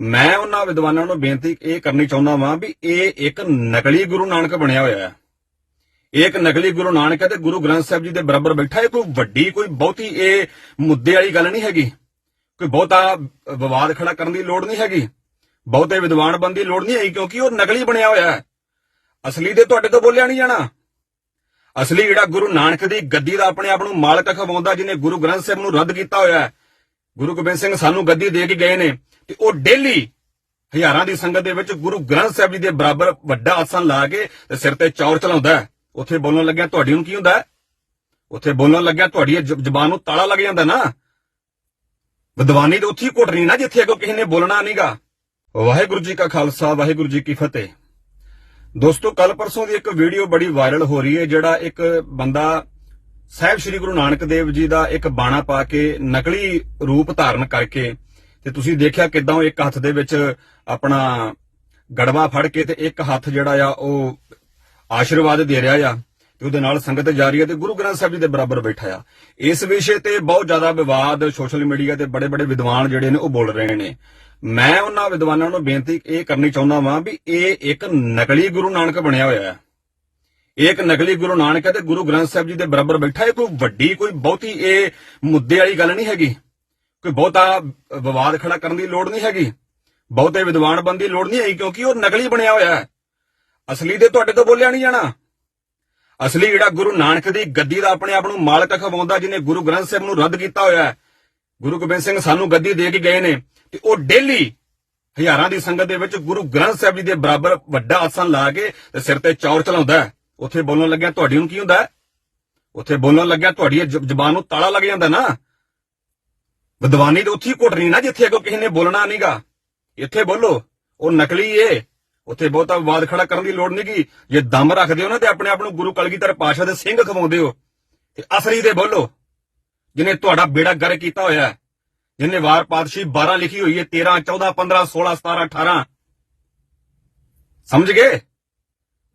ਮੈਂ ਉਹਨਾਂ ਵਿਦਵਾਨਾਂ ਨੂੰ ਬੇਨਤੀ ਇਹ ਕਰਨੀ ਚਾਹੁੰਦਾ ਵਾਂ ਵੀ ਇਹ ਇੱਕ ਨਕਲੀ ਗੁਰੂ ਨਾਨਕ ਬਣਿਆ ਹੋਇਆ ਹੈ। ਇਹ ਇੱਕ ਨਕਲੀ ਗੁਰੂ ਨਾਨਕ ਹੈ ਤੇ ਗੁਰੂ ਗ੍ਰੰਥ ਸਾਹਿਬ ਜੀ ਦੇ ਬਰਾਬਰ ਬੈਠਾ ਹੈ। ਕੋਈ ਵੱਡੀ, ਕੋਈ ਬਹੁਤੀ ਇਹ ਮੁੱਦੇ ਵਾਲੀ ਗੱਲ ਨਹੀਂ ਹੈਗੀ। ਕੋਈ ਬਹੁਤਾ ਵਿਵਾਦ ਖੜਾ ਕਰਨ ਦੀ ਲੋੜ ਨਹੀਂ ਹੈਗੀ। ਬਹੁਤੇ ਵਿਦਵਾਨ ਬਣਨ ਲੋੜ ਨਹੀਂ ਹੈਗੀ ਕਿਉਂਕਿ ਉਹ ਨਕਲੀ ਬਣਿਆ ਹੋਇਆ ਹੈ। ਅਸਲੀ ਦੇ ਤੁਹਾਡੇ ਤੋਂ ਬੋਲਿਆ ਨਹੀਂ ਜਾਣਾ। ਅਸਲੀ ਜਿਹੜਾ ਗੁਰੂ ਨਾਨਕ ਦੀ ਗੱਦੀ ਦਾ ਆਪਣੇ ਆਪ ਨੂੰ ਮਾਲਕ ਖਵਾਉਂਦਾ, ਜਿਹਨੇ ਗੁਰੂ ਗ੍ਰੰਥ ਸਾਹਿਬ ਨੂੰ ਰੱਦ ਕੀਤਾ ਹੋਇਆ ਹੈ। ਗੁਰੂ ਗੋਬਿੰਦ ਸਿੰਘ ਸਾਨੂੰ ਗੱਦੀ ਦੇ ਕੇ ਗਏ ਨੇ। ਤੇ ਉਹ ਡੇਲੀ ਹਜ਼ਾਰਾਂ ਦੀ ਸੰਗਤ ਦੇ ਵਿੱਚ ਗੁਰੂ ਗ੍ਰੰਥ ਸਾਹਿਬ ਜੀ ਦੇ ਬਰਾਬਰ ਵੱਡਾ ਆਸਨ ਲਾ ਕੇ ਤੇ ਸਿਰ ਤੇ ਚੌਰ ਚਲਾਉਂਦਾ ਹੈ। ਉੱਥੇ ਬੋਲਣ ਲੱਗਿਆ, ਤੁਹਾਡੀ ਨੂੰ ਕੀ ਹੁੰਦਾ ਉੱਥੇ ਬੋਲਣ ਲੱਗਿਆ, ਤੁਹਾਡੀ ਜਬਾਨ ਨੂੰ ਤਾਲਾ ਲੱਗ ਜਾਂਦਾ ਨਾ। ਵਿਦਵਾਨੀ ਤੇ ਉੱਥੇ ਹੀ ਘੁੱਟਣੀ ਨਾ ਜਿੱਥੇ ਅੱਗੋਂ ਕਿਸੇ ਨੇ ਬੋਲਣਾ ਨਹੀਂਗਾ ਵਾਹਿਗੁਰੂ ਜੀ ਕਾ ਖਾਲਸਾ, ਵਾਹਿਗੁਰੂ ਜੀ ਕੀ ਫਤਿਹ। ਦੋਸਤੋ ਕੱਲ ਪਰਸੋਂ ਦੀ ਇੱਕ ਵੀਡੀਓ ਬੜੀ ਵਾਇਰਲ ਹੋ ਰਹੀ ਹੈ, ਜਿਹੜਾ ਇੱਕ ਬੰਦਾ ਸਾਹਿਬ ਸ੍ਰੀ ਗੁਰੂ ਨਾਨਕ ਦੇਵ ਜੀ ਦਾ ਇੱਕ ਬਾਣਾ ਪਾ ਕੇ ਨਕਲੀ ਰੂਪ ਧਾਰਨ ਕਰਕੇ ਤੇ ਤੁਸੀਂ ਦੇਖਿਆ ਕਿਦਾਂ ਉਹ ਇੱਕ ਹੱਥ ਦੇ ਵਿੱਚ ਆਪਣਾ ਗੜਵਾ ਫੜ ਕੇ ਤੇ ਇੱਕ ਹੱਥ ਜਿਹੜਾ ਆ ਉਹ ਆਸ਼ੀਰਵਾਦ ਦੇ ਰਿਹਾ ਆ ਤੇ ਉਹਦੇ ਨਾਲ ਸੰਗਤ ਜਾ ਰਹੀ ਹੈ ਤੇ ਗੁਰੂ ਗ੍ਰੰਥ ਸਾਹਿਬ ਜੀ ਦੇ ਬਰਾਬਰ ਬੈਠਾ ਆ। ਇਸ ਵਿਸ਼ੇ ਤੇ ਬਹੁਤ ਜ਼ਿਆਦਾ ਵਿਵਾਦ ਸੋਸ਼ਲ ਮੀਡੀਆ ਤੇ ਬੜੇ ਬੜੇ ਵਿਦਵਾਨ ਜਿਹੜੇ ਨੇ ਉਹ ਬੋਲ ਰਹੇ ਨੇ। ਮੈਂ ਉਹਨਾਂ ਵਿਦਵਾਨਾਂ ਨੂੰ ਬੇਨਤੀ ਇਹ ਕਰਨੀ ਚਾਹੁੰਦਾ ਵਾਂ ਵੀ ਇਹ ਇੱਕ ਨਕਲੀ ਗੁਰੂ ਨਾਨਕ ਬਣਿਆ ਹੋਇਆ ਹੈ ਇਹ ਇੱਕ ਨਕਲੀ ਗੁਰੂ ਨਾਨਕ ਹੈ ਤੇ ਗੁਰੂ ਗ੍ਰੰਥ ਸਾਹਿਬ ਜੀ ਦੇ ਬਰਾਬਰ ਬੈਠਾ ਹੈ ਕੋਈ ਵੱਡੀ, ਕੋਈ ਬਹੁਤੀ ਇਹ ਮੁੱਦੇ ਵਾਲੀ ਗੱਲ ਨਹੀਂ ਹੈਗੀ। ਕੋਈ ਬਹੁਤਾ ਵਿਵਾਦ ਖੜਾ ਕਰਨ ਦੀ ਲੋੜ ਨਹੀਂ ਹੈਗੀ। ਬਹੁਤੇ ਵਿਦਵਾਨ ਬਣਨ ਦੀ ਲੋੜ ਨਹੀਂ ਹੈਗੀ ਕਿਉਂਕਿ ਉਹ ਨਕਲੀ ਬਣਿਆ ਹੋਇਆ ਹੈ। ਅਸਲੀ ਦੇ ਤੁਹਾਡੇ ਤੋਂ ਬੋਲਿਆ ਨਹੀਂ ਜਾਣਾ। ਅਸਲੀ ਜਿਹੜਾ ਗੁਰੂ ਨਾਨਕ ਦੀ ਗੱਦੀ ਦਾ ਆਪਣੇ ਆਪ ਨੂੰ ਮਾਲਕ ਖਵਾਉਂਦਾ ਜਿਹਨੇ ਗੁਰੂ ਗ੍ਰੰਥ ਸਾਹਿਬ ਨੂੰ ਰੱਦ ਕੀਤਾ ਹੋਇਆ ਹੈ। ਗੁਰੂ ਗੋਬਿੰਦ ਸਿੰਘ ਸਾਨੂੰ ਗੱਦੀ ਦੇ ਕੇ ਗਏ ਨੇ ਤੇ ਉਹ ਡੇਲੀ ਹਜ਼ਾਰਾਂ ਦੀ ਸੰਗਤ ਦੇ ਵਿੱਚ ਗੁਰੂ ਗ੍ਰੰਥ ਸਾਹਿਬ ਜੀ ਦੇ ਬਰਾਬਰ ਵੱਡਾ ਆਸਨ ਲਾ ਕੇ ਤੇ ਸਿਰ ਤੇ ਚੌਰ ਚਲਾਉਂਦਾ ਉੱਥੇ ਬੋਲਣ ਲੱਗਿਆ ਤੁਹਾਡੀ ਨੂੰ ਕੀ ਹੁੰਦਾ ਉੱਥੇ ਬੋਲਣ ਲੱਗਿਆ ਤੁਹਾਡੀ ਇਹ ਜ਼ੁਬਾਨ ਨੂੰ ਤਾਲਾ ਲੱਗ ਜਾਂਦਾ ਨਾ। ਵਿਦਵਾਨੀ ਤੇ ਉੱਥੇ ਘੁੱਟਣੀ ਨਾ ਜਿੱਥੇ ਅੱਗੋਂ ਕਿਸੇ ਨੇ ਬੋਲਣਾ ਨਹੀਂਗਾ ਇੱਥੇ ਬੋਲੋ, ਉਹ ਨਕਲੀ ਏ। ਉੱਥੇ ਬਹੁਤਾ ਵਿਵਾਦ ਖੜਾ ਕਰਨ ਦੀ ਲੋੜ ਨਹੀਂਗੀ ਜੇ ਦਮ ਰੱਖਦੇ ਹੋ ਨਾ ਤੇ ਆਪਣੇ ਆਪ ਨੂੰ ਗੁਰੂ ਕਲਗੀਧਰ ਪਾਸ਼ਾ ਦੇ ਸਿੰਘ ਖਵਾਉਂਦੇ ਹੋ। ਤੇ ਅਸਲੀ ਦੇ ਬੋਲੋ ਜਿਹਨੇ ਤੁਹਾਡਾ ਬੇੜਾ ਗਰ ਕੀਤਾ ਹੋਇਆ ਹੈ ਜਿਹਨੇ ਵਾਰ ਪਾਤਸ਼ੀ 12 ਲਿਖੀ ਹੋਈ ਹੈ 13 14 15 16 17 18 ਸਮਝ ਗਏ?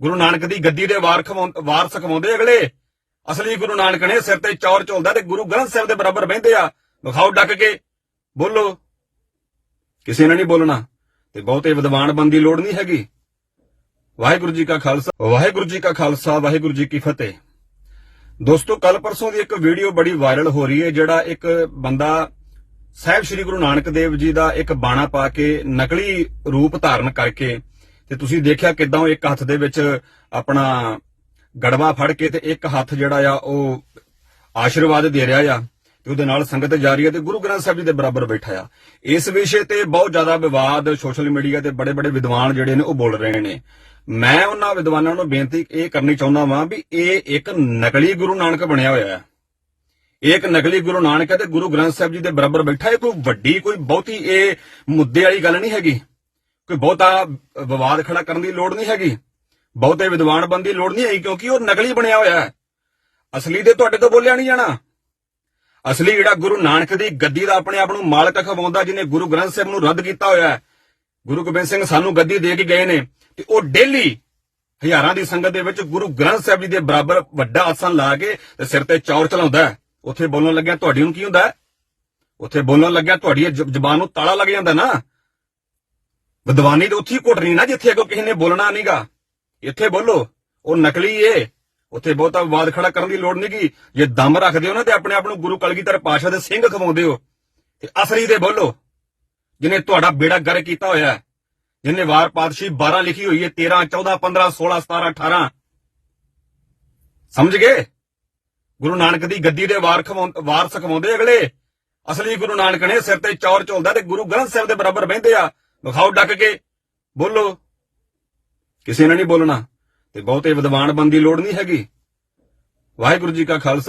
ਗੁਰੂ ਨਾਨਕ ਦੀ ਗੱਦੀ ਦੇ ਵਾਰ ਖਵਾਉਂ- ਵਾਰਸ ਖਵਾਉਂਦੇ ਅਗਲੇ। ਅਸਲੀ ਗੁਰੂ ਨਾਨਕ ਨੇ ਸਿਰ ਤੇ ਚੌਰ ਝੋਲਦਾ ਤੇ ਗੁਰੂ ਗ੍ਰੰਥ ਸਾਹਿਬ ਦੇ ਬਰਾਬਰ ਬਹਿੰਦੇ ਆ। ਵਿਖਾਓ ਡੱਕ ਕੇ। ਬੋਲੋ। ਕਿਸੇ ਨੇ ਨਹੀਂ ਬੋਲਣਾ। ਤੇ ਬਹੁਤੇ ਵਿਦਵਾਨ ਬੰਦੀ ਲੋੜ ਨਹੀਂ ਹੈਗੀ। ਵਾਹਿਗੁਰੂ ਜੀ ਕਾ ਖਾਲਸਾ। ਵਾਹਿਗੁਰੂ ਜੀ ਕਾ ਖਾਲਸਾ, ਵਾਹਿਗੁਰੂ ਜੀ ਕੀ ਫਤਿਹ। ਦੋਸਤੋ ਕੱਲ ਪਰਸੋਂ ਦੀ ਇੱਕ ਵੀਡੀਓ ਬੜੀ ਵਾਇਰਲ ਹੋ ਰਹੀ ਹੈ, ਜਿਹੜਾ ਇੱਕ ਬੰਦਾ ਸਾਹਿਬ ਸ੍ਰੀ ਗੁਰੂ ਨਾਨਕ ਦੇਵ ਜੀ ਦਾ ਇੱਕ ਬਾਣਾ ਪਾ ਕੇ ਨਕਲੀ ਰੂਪ ਧਾਰਨ ਕਰਕੇ ਤੇ ਤੁਸੀਂ ਦੇਖਿਆ ਕਿਦਾਂ ਉਹ ਇੱਕ ਹੱਥ ਦੇ ਵਿੱਚ ਆਪਣਾ ਗੜਵਾ ਫੜ ਕੇ ਤੇ ਇੱਕ ਹੱਥ ਜਿਹੜਾ ਆ ਉਹ ਆਸ਼ੀਰਵਾਦ ਦੇ ਰਿਹਾ ਆ। ਤੇ ਉਹਦੇ ਨਾਲ ਸੰਗਤ ਜਾ ਰਹੀ ਹੈ ਤੇ ਗੁਰੂ ਗ੍ਰੰਥ ਸਾਹਿਬ ਜੀ ਦੇ ਬਰਾਬਰ ਬੈਠਾ ਆ। ਇਸ ਵਿਸ਼ੇ ਤੇ ਬਹੁਤ ਜ਼ਿਆਦਾ ਵਿਵਾਦ ਸੋਸ਼ਲ ਮੀਡੀਆ ਤੇ ਬੜੇ ਬੜੇ ਵਿਦਵਾਨ ਜਿਹੜੇ ਨੇ ਉਹ ਬੋਲ ਰਹੇ ਨੇ। ਮੈਂ ਉਹਨਾਂ ਵਿਦਵਾਨਾਂ ਨੂੰ ਬੇਨਤੀ ਇਹ ਕਰਨੀ ਚਾਹੁੰਦਾ ਵਾਂ ਵੀ ਇਹ ਇੱਕ ਨਕਲੀ ਗੁਰੂ ਨਾਨਕ ਬਣਿਆ ਹੋਇਆ ਹੈ ਇਹ ਇੱਕ ਨਕਲੀ ਗੁਰੂ ਨਾਨਕ ਹੈ ਤੇ ਗੁਰੂ ਗ੍ਰੰਥ ਸਾਹਿਬ ਜੀ ਦੇ ਬਰਾਬਰ ਬੈਠਾ ਹੈ ਕੋਈ ਵੱਡੀ, ਕੋਈ ਬਹੁਤੀ ਇਹ ਮੁੱਦੇ ਵਾਲੀ ਗੱਲ ਨਹੀਂ ਹੈਗੀ। ਕੋਈ ਬਹੁਤਾ ਵਿਵਾਦ ਖੜਾ ਕਰਨ ਦੀ ਲੋੜ ਨਹੀਂ ਹੈਗੀ। ਬਹੁਤੇ ਵਿਦਵਾਨ ਬਣਨ ਦੀ ਲੋੜ ਨਹੀਂ ਹੈਗੀ ਕਿਉਂਕਿ ਉਹ ਨਕਲੀ ਬਣਿਆ ਹੋਇਆ ਹੈ। ਅਸਲੀ ਦੇ ਤੁਹਾਡੇ ਤੋਂ ਬੋਲਿਆ ਨਹੀਂ ਜਾਣਾ। ਅਸਲੀ ਜਿਹੜਾ ਗੁਰੂ ਨਾਨਕ ਦੀ ਗੱਦੀ ਦਾ ਆਪਣੇ ਆਪ ਨੂੰ ਮਾਲਕ ਖਵਾਉਂਦਾ, ਜਿਹਨੇ ਗੁਰੂ ਗ੍ਰੰਥ ਸਾਹਿਬ ਨੂੰ ਰੱਦ ਕੀਤਾ ਹੋਇਆ ਹੈ, ਗੁਰੂ ਗੋਬਿੰਦ ਸਿੰਘ ਸਾਨੂੰ ਗੱਦੀ ਦੇ ਕੇ ਗਏ ਨੇ, ਤੇ ਉਹ ਡੇਲੀ ਹਜ਼ਾਰਾਂ ਦੀ ਸੰਗਤ ਦੇ ਵਿੱਚ ਗੁਰੂ ਗ੍ਰੰਥ ਸਾਹਿਬ ਜੀ ਦੇ ਬਰਾਬਰ ਵੱਡਾ ਆਸਨ ਲਾ ਕੇ ਤੇ ਸਿਰ ਤੇ ਚੌਰ ਚਲਾਉਂਦਾ ਉੱਥੇ ਬੋਲਣ ਲੱਗਿਆ, ਤੁਹਾਡੀ ਨੂੰ ਕੀ ਹੁੰਦਾ ਉੱਥੇ ਬੋਲਣ ਲੱਗਿਆ, ਤੁਹਾਡੀ ਇਹ ਜ਼ੁਬਾਨ ਨੂੰ ਤਾਲਾ ਲੱਗ ਜਾਂਦਾ ਨਾ। ਵਿਦਵਾਨੀ ਤੇ ਉੱਥੇ ਹੀ ਘੁੱਟਣੀ ਨਾ, ਜਿੱਥੇ ਅੱਗੋਂ ਕਿਸੇ ਨੇ ਬੋਲਣਾ ਨਹੀਂਗਾ ਇੱਥੇ ਬੋਲੋ, ਉਹ ਨਕਲੀ ਏ। ਉੱਥੇ ਬਹੁਤਾ ਵਿਵਾਦ ਖੜਾ ਕਰਨ ਦੀ ਲੋੜ ਨਹੀਂ ਨਹੀਂਗੀ ਜੇ ਦਮ ਰੱਖਦੇ ਹੋ ਨਾ ਤੇ ਆਪਣੇ ਆਪ ਨੂੰ ਗੁਰੂ ਕਲਗੀਧਰ ਪਾਸ਼ਾ ਦੇ ਸਿੰਘ ਖਵਾਉਂਦੇ ਹੋ। ਤੇ ਅਸਲੀ ਦੇ ਬੋਲੋ। ਜਿਹਨੇ ਤੁਹਾਡਾ ਬੇੜਾ ਗਰ ਕੀਤਾ ਹੋਇਆ ਹੈ ਜਿਹਨੇ ਵਾਰ ਪਾਤਸ਼ੀ 12 ਲਿਖੀ ਹੋਈ ਹੈ 13 14 15 16 17 18 ਸਮਝ ਗਏ? ਗੁਰੂ ਨਾਨਕ ਦੀ ਗੱਦੀ ਦੇ ਵਾਰ ਖਵਾਉਂ- ਵਾਰਸ ਖਵਾਉਂਦੇ ਅਗਲੇ। ਅਸਲੀ ਗੁਰੂ ਨਾਨਕ ਨੇ ਸਿਰ ਤੇ ਚੌਰ ਝੋਲਦਾ ਤੇ ਗੁਰੂ ਗ੍ਰੰਥ ਸਾਹਿਬ ਦੇ ਬਰਾਬਰ ਬਹਿੰਦੇ ਆ। ਵਿਖਾਓ ਡੱਕ ਕੇ। ਬੋਲੋ। ਕਿਸੇ ਨੇ ਨਹੀਂ ਬੋਲਣਾ। ਤੇ ਬਹੁਤੇ ਵਿਦਵਾਨ ਬੰਦੀ ਦੀ ਲੋੜ ਨਹੀਂ ਹੈਗੀ। ਵਾਹਿਗੁਰੂ ਜੀ ਕਾ ਖਾਲਸਾ।